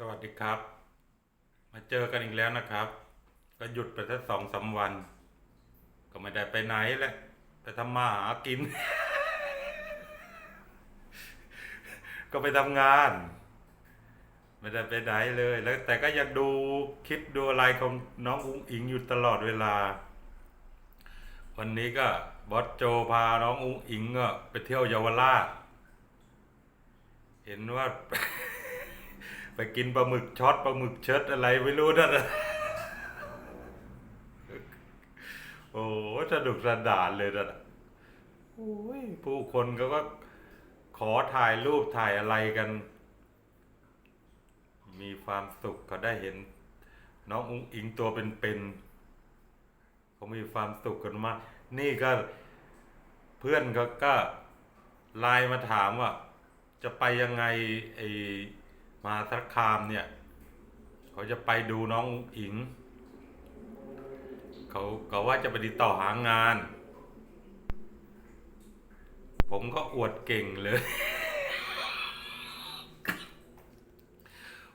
สวัสดีครับ มาเจอกันอีกแล้วนะครับ ก็หยุดไปแค่สองสามวัน ก็ไม่ได้ไปไหนแหละไปทำมาหากิน ก็ไปทำงาน ไม่ได้ไปไหนเลย แล้วแต่ก็ยังดูคลิปดูอะไรของน้องอุ้งอิงอยู่ตลอดเวลา วันนี้ก็บอสโจพาน้องอุ้งอิงก็ไปเที่ยวเยาวราชเห็นว่า ไปกินปลาหมึกช็อตปลาหมึกเชิดอะไรไม่รู้นั่นโอ้สนุกสนานเลยนะโอ้ยผู้คนเขาก็ขอถ่ายรูปถ่ายอะไรกัน มีความสุขเขาได้เห็น น้องอุ้งอิงตัวเป็นๆเขามีความสุขกันมาก นี่ก็เพื่อนก็ก็ไลน์มาถามว่า จะไปยังไงไอ มาสารคามเนี่ย เขาจะไปดูน้องอิง เขาเขาว่าจะไปติดต่อหางาน ผมก็อวดเก่งเลย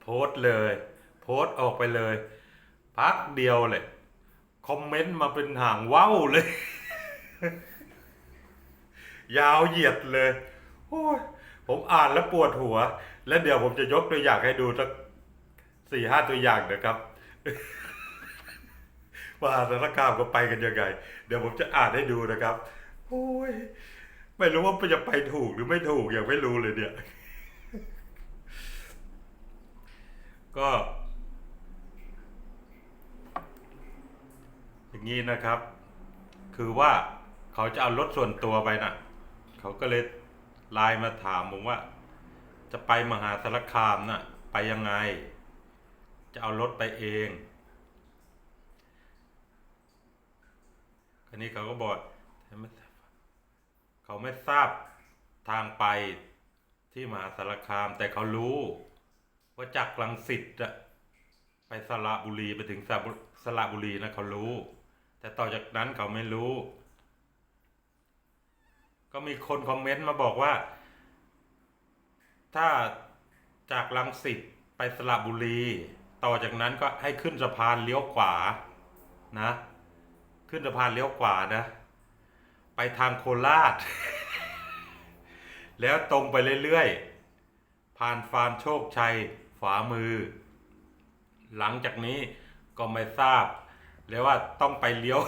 โพสเลย โพสออกไปเลย พักเดียวเลย คอมเมนต์มาเป็นห่างว่าวเลย ยาวเหยียดเลย โอ้ย ผมอ่านแล้วปวดหัว แล้วเดี๋ยวผมจะยกตัวอย่างให้ดูสักสี่ห้าตัวอย่างนะครับว่าสารคามก็ไปกันยังไง เดี๋ยวผมจะอ่านให้ดูนะครับโอ้ยไม่รู้ว่าจะไปถูกหรือไม่ถูกยังไม่รู้เลยเนี่ย ก็ อย่างนี้นะครับ คือว่าเขาจะเอารถส่วนตัวไปนะเขาก็เลย ไลน์มาถามผมว่า จะไปมหาสารคามนะ่ะไปยังไง จะเอารถไปเองคราวนี้เขาก็บอกเขาไม่ทราบทางไปที่มหาสารคาม แต่เขารู้ว่าจากลังสิตอะไปสระบุรีไปถึงสระบุสระบุรีนะเขารู้ แต่ต่อจากนั้นเขาไม่รู้ ก็มีคนคอมเมนต์มาบอกว่า ถ้าจากลังสิตไปสระบุรี ต่อจากนั้นก็ให้ขึ้นสะพานเลี้ยวขวานะ ขึ้นสะพานเลี้ยวขวานะ ไปทางโคราช แล้วตรงไปเรื่อยๆ ผ่านฟาร์มโชคชัยฝามือ หลังจากนี้ก็ไม่ทราบ แล้วว่าต้องไปเลี้ยว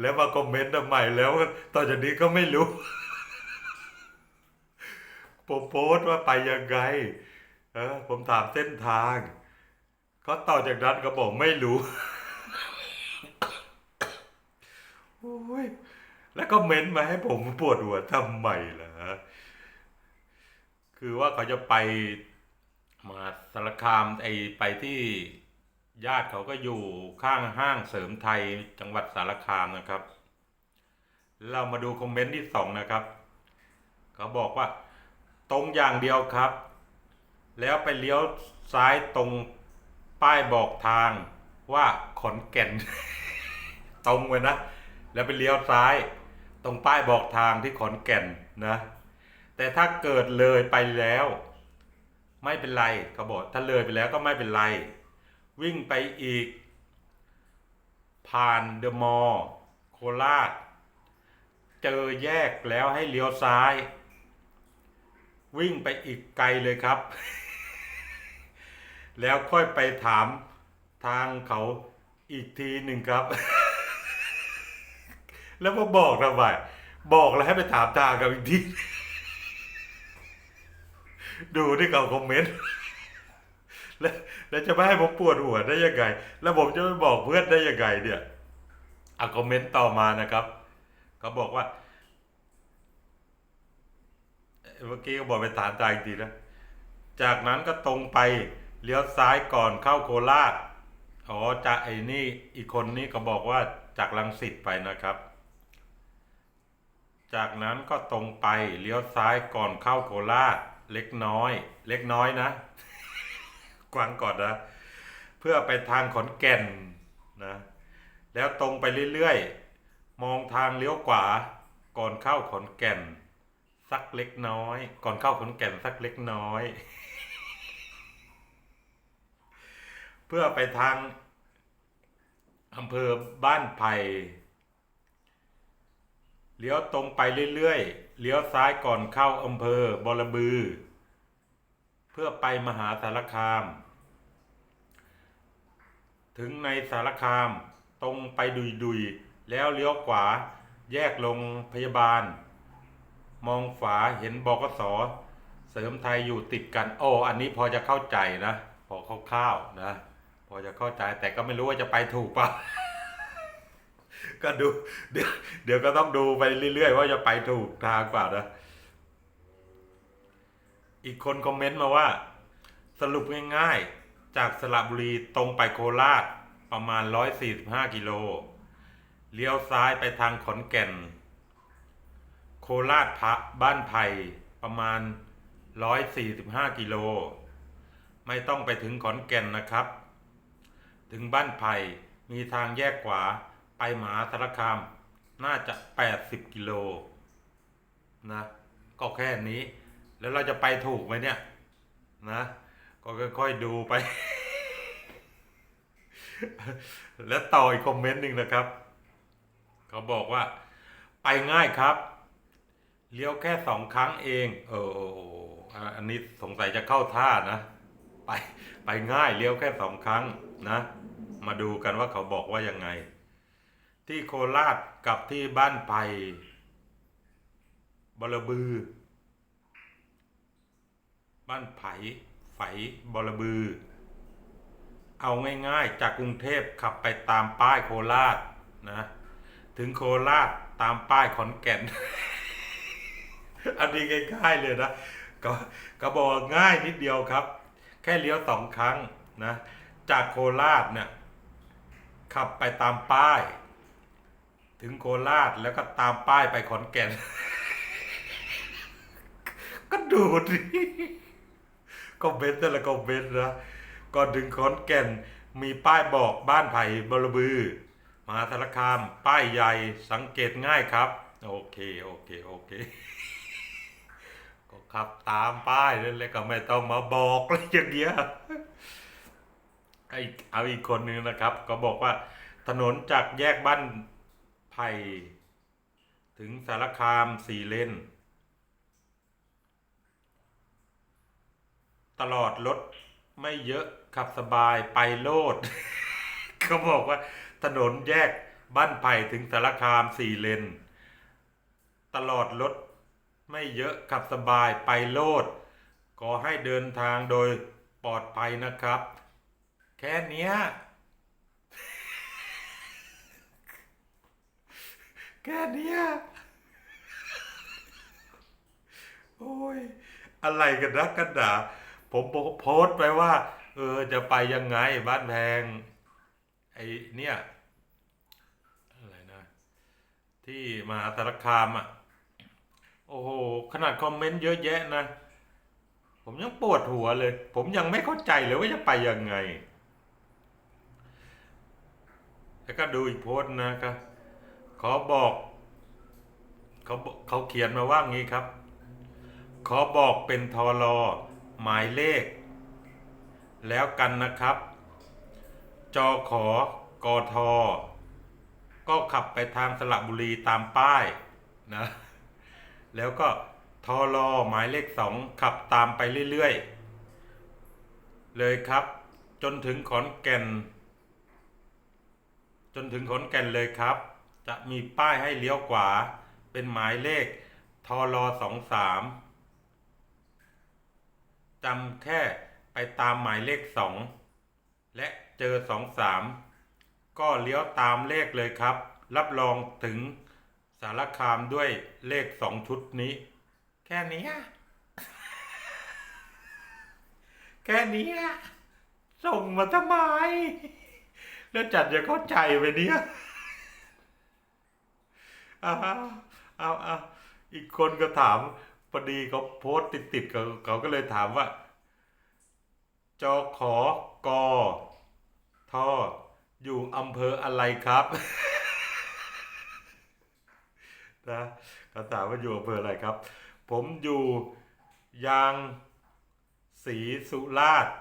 แล้วมาคอมเมนต์ทำไมแล้วต่อจากนี้ก็ไม่รู้ผมโพสต์ว่าไปยังไงเออผมถามเส้นทางก็ต่อจากนั้นก็บอกไม่รู้โอ้ยแล้วก็เม้นต์มาให้ผมปวดหัวทำไมล่ะคือว่าเขาจะไปมาสารคามไอไปที่ ญาติเขาก็อยู่ข้างห้างเสริมไทยจังหวัดสารคามนะครับ เรามาดูคอมเมนต์ที่สองนะครับ เขาบอกว่า ตรงอย่างเดียวครับ แล้วไปเลี้ยวซ้ายตรงป้ายบอกทางว่าขอนแก่น ตรงเลยนะ แล้วไปเลี้ยวซ้าย ตรงป้ายบอกทางที่ขอนแก่นนะ แต่ถ้าเกิดเลยไปแล้ว ไม่เป็นไรเขาบอกถ้าเลยไปแล้วก็ไม่เป็นไร วิ่งไปอีก ผ่านเดอะมอลล์โคราช เจอแยกแล้วให้เลี้ยวซ้าย วิ่งไปอีกไกลเลยครับ แล้วค่อยไปถามทางเขาอีกทีหนึ่งครับ แล้วมาบอกทำไมบอกแล้วให้ไปถามทางเขาอีกที ดูที่เขาคอมเมนต์ แล้วแล้วจะไม่ให้ผมปวดหัวได้ยังไง แล้วผมจะไปบอกเพื่อนได้ยังไงเนี่ยเอาคอมเมนต์ต่อมานะครับเขาบอกว่าเมื่อกี้ก็บอกไปถามตายอีกทีนะจากนั้นก็ตรงไปเลี้ยวซ้ายก่อนเข้าโคราชอ๋อจากไอ้นี่อีกคนนี้ก็บอกว่าจากลังสิตไปนะครับ จากนั้นก็ตรงไปเลี้ยวซ้ายก่อนเข้าโคราชเล็กน้อย เล็กน้อยนะ กวางก่อนนะ เพื่อไปทางขอนแก่นนะ แล้วตรงไปเรื่อยๆ มองทางเลี้ยวขวา ก่อนเข้าขอนแก่น สักเล็กน้อย ก่อนเข้าขอนแก่นสักเล็กน้อย เพื่อไปทางอำเภอบ้านไผ่เลี้ยวตรงไปเรื่อยๆ เลี้ยวซ้ายก่อนเข้าอำเภอบอระบือ เพื่อไปมหาสารคาม ถึงในสารคาม ตรงไปดุยๆแล้วเลี้ยวขวา แยกลงพยาบาล มองฝาเห็นบกสเสริมไทยอยู่ติดกันโอ้อันนี้พอจะเข้าใจนะ พอคร่าวๆนะ พอจะเข้าใจแต่ก็ไม่รู้ว่าจะไปถูกปะก็ดูเดี๋ยวเดี๋ยวก็ต้องดูไปเรื่อยๆ ว่าจะไปถูกทางเปล่านะ อีกคนคอมเมนต์มาว่า สรุปง่ายๆ จากสระบุรีตรงไปโคราชประมาณ 145 กิโล เลี้ยวซ้ายไปทางขอนแก่น โคราชพระบ้านไผ่ประมาณ 145 กิโล ไม่ต้องไปถึงขอนแก่นนะครับ ถึงบ้านไผ่มีทางแยกขวาไปมหาสารคามน่าจะ 80 กิโลนะ ก็แค่นี้ แล้วเราจะไปถูกไหมเนี่ย นะ ก็ค่อยๆดูไป แล้วต่ออีกคอมเมนต์หนึ่งนะครับ เขาบอกว่า ไปง่ายครับ เลี้ยวแค่สองครั้งเอง เอออันนี้สงสัยจะเข้าท่านะ ไปไปง่ายเลี้ยวแค่สองครั้งนะ มาดูกันว่าเขาบอกว่ายังไง ที่โคราชกับที่บ้านไผ่บรบือ บ้านไผ่ ไฝบรบือ เอาง่ายๆ จากกรุงเทพขับไปตามป้ายโคราชนะ ถึงโคราชตามป้ายขอนแก่น อันนี้ง่ายๆเลยนะก็ก็บอกง่ายนิดเดียวครับ แค่เลี้ยวสองครั้งนะ จากโคราชเนี่ยขับไปตามป้าย ถึงโคราชแล้วก็ตามป้ายไปขอนแก่น ก็ดูดิ ก็เบนแต่ละก็เบนนะก่อนถึงขอนแก่นมีป้ายบอกบ้านไผ่บรบือมหาสารคาม ป้ายใหญ่สังเกตง่ายครับ โอเค โอเค โอเค ก็ขับตามป้ายนั่นแหละก็ไม่ต้องมาบอกอะไรอย่างเงี้ยไอเอาอีกคนนึงนะครับ ก็บอกว่า ถนนจากแยกบ้านไผ่ถึงสารคามสี่เลน ตลอดรถไม่เยอะขับสบายไปโลด เขาบอกว่าถนนแยกบ้านไผ่ถึงสารคามสี่เลน ตลอดรถไม่เยอะขับสบายไปโลด ขอให้เดินทางโดยปลอดภัยนะครับ แค่เนี้ย แค่เนี้ย โอ้ย อะไรกันนักกันหนา ผมโพสต์ไปว่า เออจะไปยังไงบ้านแพงไอเนี่ยอะไรนะ ที่มาสารคามอะ โอ้โห ขนาดคอมเมนต์เยอะแยะนะ ผมยังปวดหัวเลย ผมยังไม่เข้าใจเลยว่าจะไปยังไง แล้วก็ดูอีกโพสต์นะครับขอบอกเขาเขาเขียนมาว่างี้ครับ ขอบอกเป็นทอรอ หมายเลข แล้วกันนะครับ จอขอกอทอก็ขับไปทางสระบุรีตามป้ายนะแล้วก็ทอรอหมายเลขสองขับตามไปเรื่อยๆ เลยครับ จนถึงขอนแก่น จนถึงขอนแก่นเลยครับ จะมีป้ายให้เลี้ยวขวาเป็นหมายเลขทอรอสองสาม จำแค่ไปตามหมายเลขสองและเจอสองสามก็เลี้ยวตามเลขเลยครับ รับรองถึงสารคามด้วยเลขสองชุดนี้ แค่นี้แค่นี้ส่งมาทำไม แล้วจัดจะเข้าใจไปเนี่ยเอาเอาเอาอีกคนก็ถาม พอดีเขาโพสต์ติดๆเขาเขาก็เลยถามว่า จอขอกอทออยู่อำเภออะไรครับนะเขาถามว่าอยู่อำเภออะไรครับ ผมอยู่ยางศรีสุราษฎร์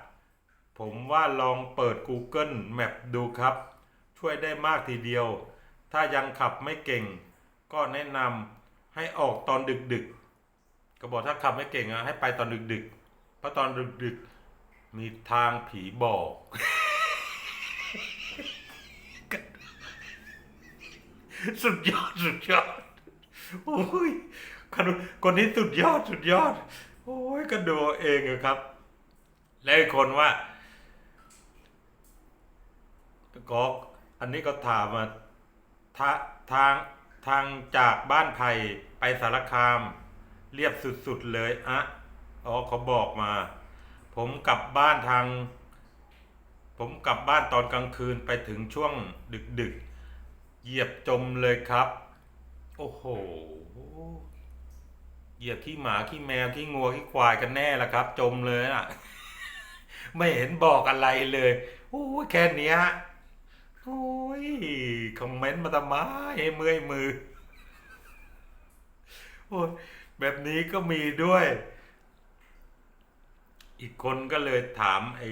ผมว่าลองเปิด Google Map ดูครับ ช่วยได้มากทีเดียว ถ้ายังขับไม่เก่ง ก็แนะนำให้ออกตอนดึกๆ ก็บอกถ้าขับไม่เก่งอะให้ไปตอนดึกๆ เพราะตอนดึกๆ มีทางผีบอก สุดยอดสุดยอด โอ้ยคนคนนี้สุดยอดสุดยอด โอ้ยก็ดูเอาเองอะครับ แล้วคนว่าก็อันนี้ก็ถามมาทางทางจากบ้านไผ่ไปสารคาม เรียบสุดๆเลยอะอ๋อเขาบอกมา ผมกลับบ้านทาง ผมกลับบ้านตอนกลางคืนไปถึงช่วงดึกๆ เหยียบจมเลยครับ โอ้โห เหยียบขี้หมาขี้แมวขี้งัวขี้ควายกันแน่ละครับ จมเลยอะ ไม่เห็นบอกอะไรเลยโอ้ยแค่นี้ยโอ้ยคอมเมนต์มาทำไมให้เมื่อยมือ โอ้ย แบบนี้ก็มีด้วย อีกคนก็เลยถามไอ้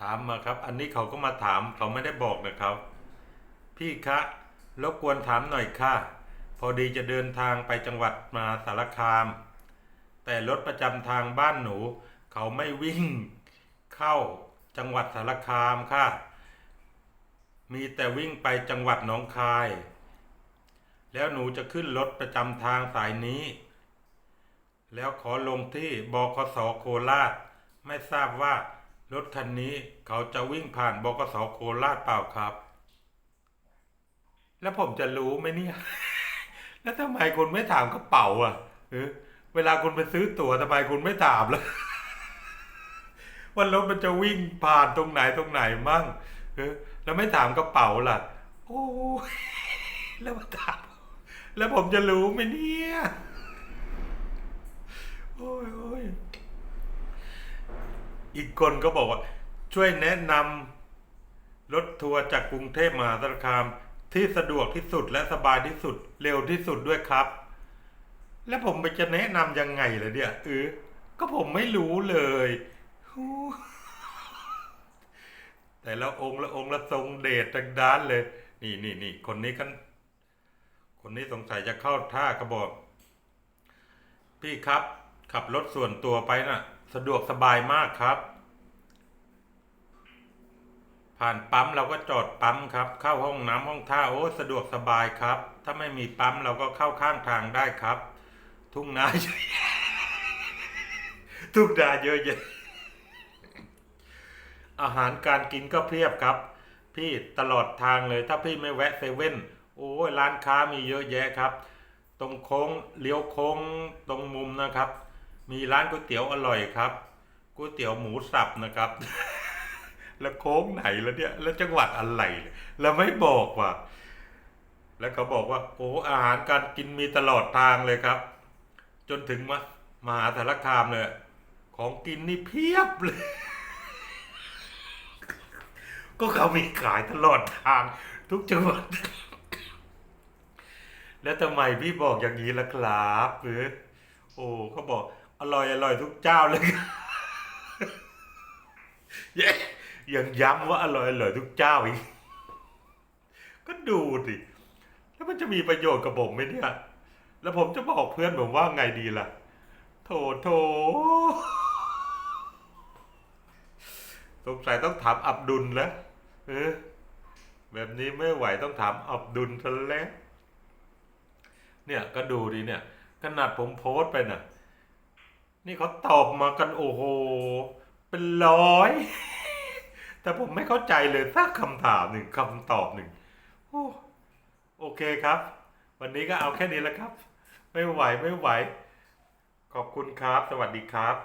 ถามมาครับ อันนี้เขาก็มาถามเขาไม่ได้บอกนะครับ พี่คะรบกวนถามหน่อยค่ะ พอดีจะเดินทางไปจังหวัดมาสารคาม แต่รถประจำทางบ้านหนู เขาไม่วิ่งเข้าจังหวัดสารคามค่ะ มีแต่วิ่งไปจังหวัดหนองคาย แล้วหนูจะขึ้นรถประจำทางสายนี้ แล้วขอลงที่บคสโคราช ไม่ทราบว่ารถคันนี้เขาจะวิ่งผ่านบกสโคราชเปล่าครับ แล้วผมจะรู้ไหมเนี่ย แล้วทำไมคุณไม่ถามกระเป๋าอะเออเวลาคุณไปซื้อตั๋วทำไมคุณไม่ถามล่ะว่ารถมันจะวิ่งผ่านตรงไหนตรงไหนมั่งเออแล้วไม่ถามกระเป๋าล่ะ โอ้แล้วมาถาม แล้วผมจะรู้ไหมเนี่ย โอ้ยโอ้ยอีกคนก็บอกว่า ช่วยแนะนำรถทัวร์จากกรุงเทพมหาสารคาม ที่สะดวกที่สุดและสบายที่สุด เร็วที่สุดด้วยครับ แล้วผมไปจะแนะนำยังไงล่ะเนี่ยเออก็ผมไม่รู้เลย แต่ละองค์ละองค์ละทรงเดชดังด้านเลย นี่นี่นี่คนนี้กัน คนนี้สงสัยจะเข้าท่ากระบอก พี่ครับ ขับรถส่วนตัวไปน่ะ สะดวกสบายมากครับ ผ่านปั๊มเราก็จอดปั๊มครับ เข้าห้องน้ำห้องท่าโอ้สะดวกสบายครับ ถ้าไม่มีปั๊มเราก็เข้าข้างทางได้ครับ ทุ่งนาเยอะแยทุ่งนาเยอะแยะอาหารการกินก็เพียบครับ พี่ตลอดทางเลยถ้าพี่ไม่แวะเซเว่น โอ้ยร้านค้ามีเยอะแยะครับ ตรงโค้งเลี้ยวโค้งตรงมุมนะครับ มีร้านก๋วยเตี๋ยวอร่อยครับก๋วยเตี๋ยวหมูสับนะครับ แล้วโค้งไหนแล้วเนี่ย แล้วจังหวัดอะไรแล้วไม่บอกว่าแล้วเขาบอกว่า โอ้อาหารการกินมีตลอดทางเลยครับ จนถึงมามหาสารคามเลยของกินนี่เพียบเลย ก็เขามีขายตลอดทางทุกจังหวัด แล้วทำไมพี่บอกอย่างนี้ล่ะครับเออโอ้เขาบอกอร่อยอร่อยทุกเจ้าเลยยยังย้ำว่าอร่อยอร่อยทุกเจ้าอีก ก็ดูสิแล้วมันจะมีประโยชน์กับผมไหมเนี่ย แล้วผมจะบอกเพื่อนผมว่าไงดีล่ะ โถโถสงสัยต้องถามอับดุลแล้วเออแบบนี้ไม่ไหวต้องถามอับดุลซะแล้ว เนี่ยก็ดูดิเนี่ย ขนาดผมโพสไปน่ะนี่เขาตอบมากันโอ้โห เป็นร้อย แต่ผมไม่เข้าใจเลยสักคำถามหนึ่งคำตอบหนึ่งโอ้โอเคครับ วันนี้ก็เอาแค่นี้แล้วครับ ไม่ไหวไม่ไหว ขอบคุณครับ สวัสดีครับ